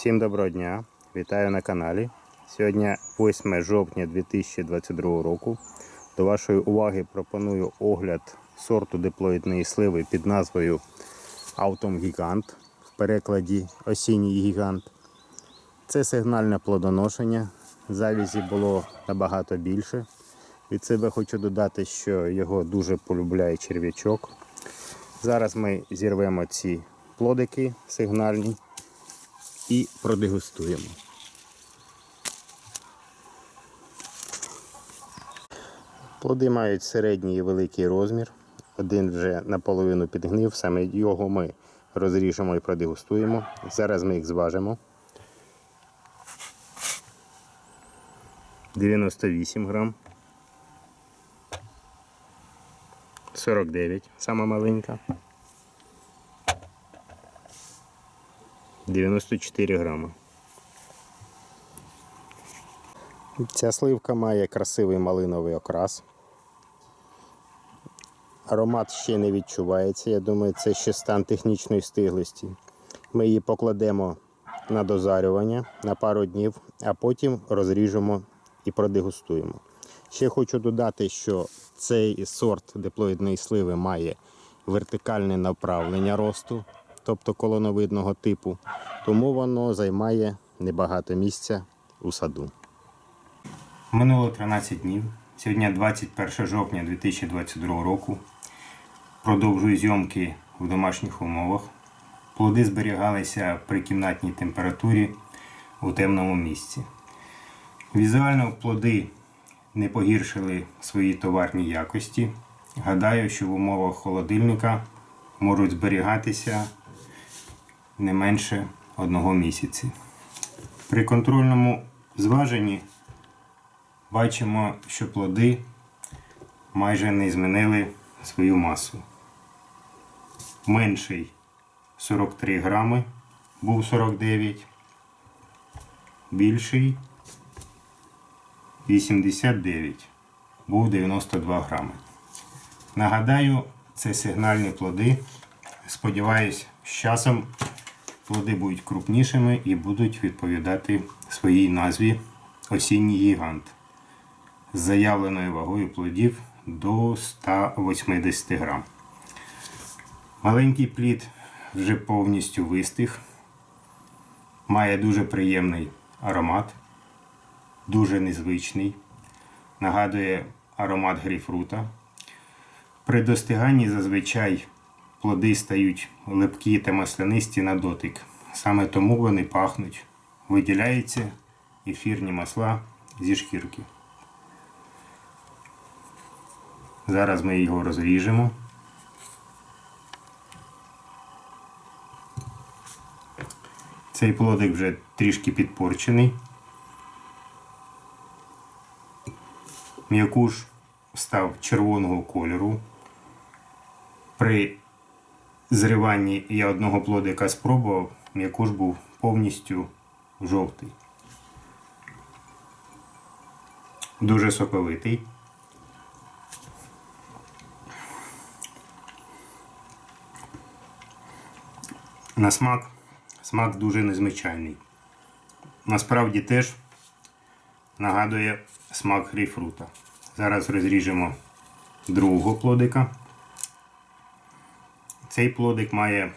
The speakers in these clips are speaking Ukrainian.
Всім доброго дня! Вітаю на каналі. Сьогодні 8 жовтня 2022 року. До вашої уваги пропоную огляд сорту диплоїдної сливи під назвою Автом Гігант в перекладі Осінній гігант. Це сигнальне плодоношення. Завізі було набагато більше. Від себе хочу додати, що його дуже полюбляє черв'ячок. Зараз ми зірвемо ці плодики сигнальні і продегустуємо. Плоди мають середній і великий розмір. Один вже наполовину підгнив, саме його ми розріжемо і продегустуємо. Зараз ми їх зважимо. 98 грам. 49, сама маленька. 94 грами. Ця сливка має красивий малиновий окрас. Аромат ще не відчувається. Я думаю, це ще стан технічної стиглості. Ми її покладемо на дозарювання на пару днів, а потім розріжемо і продегустуємо. Ще хочу додати, що цей сорт диплоїдної сливи має вертикальне направлення росту, тобто колоновидного типу, тому воно займає небагато місця у саду. Минуло 13 днів. Сьогодні 21 жовтня 2022 року. Продовжую зйомки в домашніх умовах. Плоди зберігалися при кімнатній температурі у темному місці. Візуально плоди не погіршили свої товарні якості. Гадаю, що в умовах холодильника можуть зберігатися не менше одного місяці. При контрольному зваженні бачимо, що плоди майже не змінили свою масу. Менший 43 грами, був 49, більший 89, був 92 грами. Нагадаю, це сигнальні плоди. Сподіваюсь, з часом плоди будуть крупнішими і будуть відповідати своїй назві осінній гігант з заявленою вагою плодів до 180 грам. Маленький плід вже повністю вистиг, має дуже приємний аромат, дуже незвичний, нагадує аромат грейпфрута. При достиганні зазвичай плоди стають липкі та маслянисті на дотик. Саме тому вони пахнуть. Виділяються ефірні масла зі шкірки. Зараз ми його розріжемо. Цей плодик вже трішки підпорчений. М'якуш став червоного кольору. При зриванні я одного плодика спробував, м'якуш був повністю жовтий. Дуже соковитий. На смак смак дуже незвичайний. Насправді теж нагадує смак грейпфрута. Зараз розріжемо другого плодика. Цей плодик має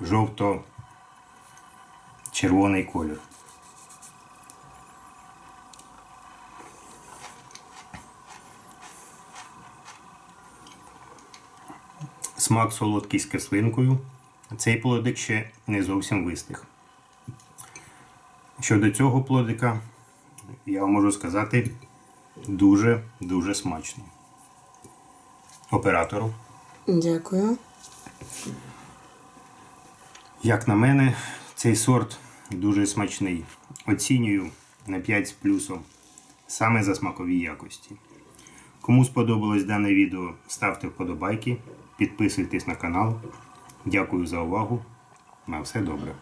жовто-червоний колір. Смак солодкий з кислинкою. Цей плодик ще не зовсім вистиг. Щодо цього плодика, я вам можу сказати, дуже-дуже смачний. Оператору. Дякую. Як на мене, цей сорт дуже смачний. Оцінюю на 5 з плюсом саме за смакові якості. Кому сподобалось дане відео, ставте вподобайки, підписуйтесь на канал. Дякую за увагу. На все добре.